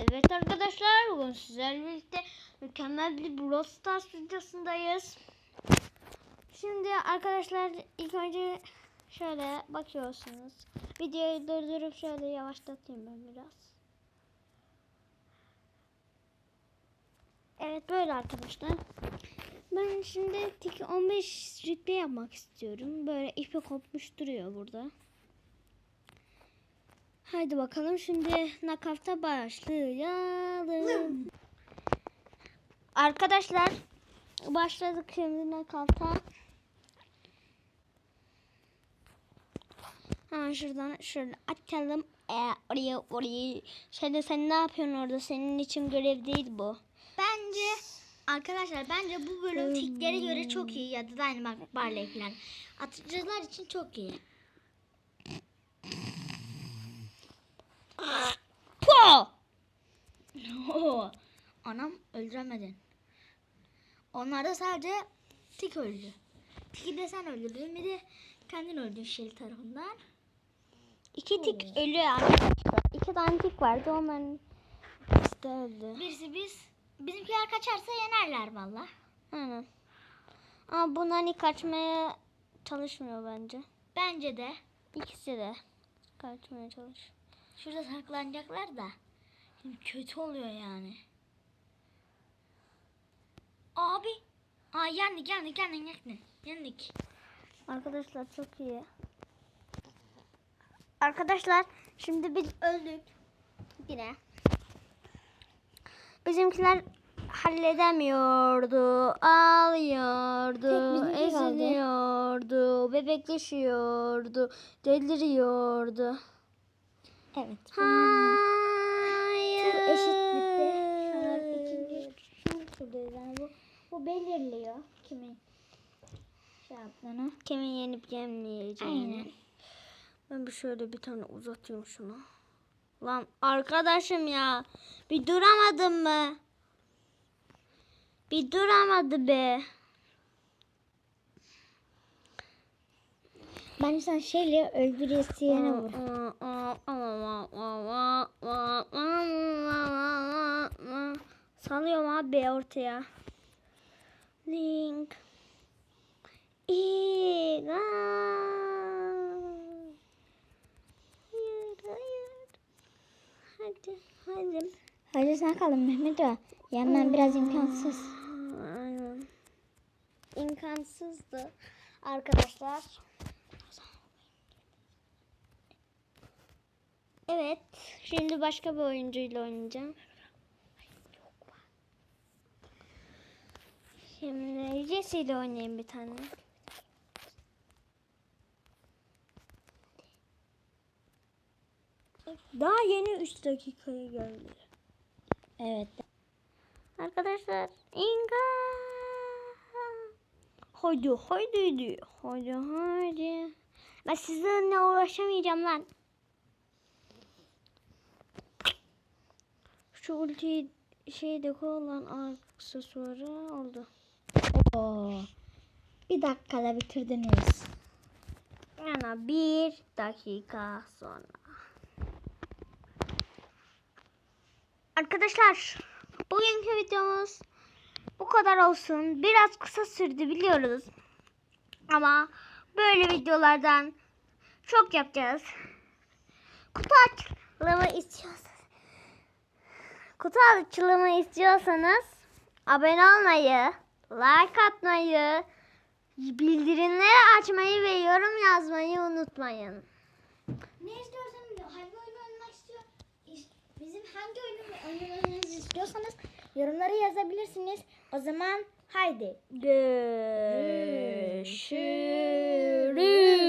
Evet arkadaşlar bugün sizlerle birlikte mükemmel bir Brawl Stars videosundayız. Şimdi arkadaşlar ilk önce şöyle bakıyorsunuz. Videoyu durdurup şöyle yavaşlatayım ben biraz. Evet böyle arkadaşlar. Ben şimdi tiki 15 rütbe yapmak istiyorum. Böyle ipi kopmuş duruyor burada. Haydi bakalım şimdi nakavta başlayalım. Arkadaşlar başladık şimdi nakavta. Hemen şuradan şöyle açalım. Ee, oraya oraya. Şimdi sen ne yapıyorsun orada? Senin için görev değil bu. Bence arkadaşlar bence bu bölüm tiklere göre çok iyi ya da Dynamite Barley falan. Atıcılar için çok iyi. Oo, anam öldüremedin. Onlar da sadece tik öldü. Tiki de sen öldürdün bir de kendin öldün Shelly tarafından. İki tik ölü arkadaşlar. İki tane tik vardı onların ikisi de öldü. Birisi biz bizimkiler kaçarsa yenerler valla. Aynen. Ama bunlar hani kaçmaya çalışmıyor bence. Bence de. İkisi de kaçmaya çalış. Şurada saklanacaklar da. Kötü oluyor yani. Abi. Aa yendik yendik yendik yendik. Yendik. Arkadaşlar çok iyi. Arkadaşlar şimdi biz öldük. Yine. Bizimkiler halledemiyordu, ağlıyordu, eziliyordu, bebekleşiyordu, deliriyordu. Evet. Hayır. Tur eşit bitti. Şu an ikinci turdayız. Yani bu, bu belirliyor kimin şey yaptığını. Kimin yenip yenmeyeceğini. Aynen. Ben bir şöyle bir tane uzatayım şunu. Lan arkadaşım ya. Bir duramadın mı? Bir duramadı be. Bence sen şeyle öldüresiye vur. Salıyorum abi ortaya. Link. İga. Hadi, hadi. Hadi sen kalın Mehmet o. Yandan biraz imkansız. Aynen. İmkansızdı arkadaşlar. Evet. Şimdi başka bir oyuncuyla oynayacağım. Şimdi Jesse ile oynayayım bir tane. Daha yeni 3 dakikaya geldi. Evet. Arkadaşlar Inga. Haydi haydi haydi haydi. Ben sizinle uğraşamayacağım lan. Şu ulti şeyde koyulan aksesuarı oldu. Oo. Bir dakikada bitirdiniz. Yani bir dakika sonra. Arkadaşlar bugünkü videomuz bu kadar olsun. Biraz kısa sürdü biliyoruz. Ama böyle videolardan çok yapacağız. Kutu açılımı istiyorsanız kutu açılımı istiyorsanız abone olmayı, like atmayı, bildirimleri açmayı ve yorum yazmayı unutmayın. Ne istiyorsanız, hangi oyunu oynamak istiyor, is- bizim hangi oyunu oynamamızı istiyorsanız yorumlara yazabilirsiniz. O zaman haydi. Görüşürüz.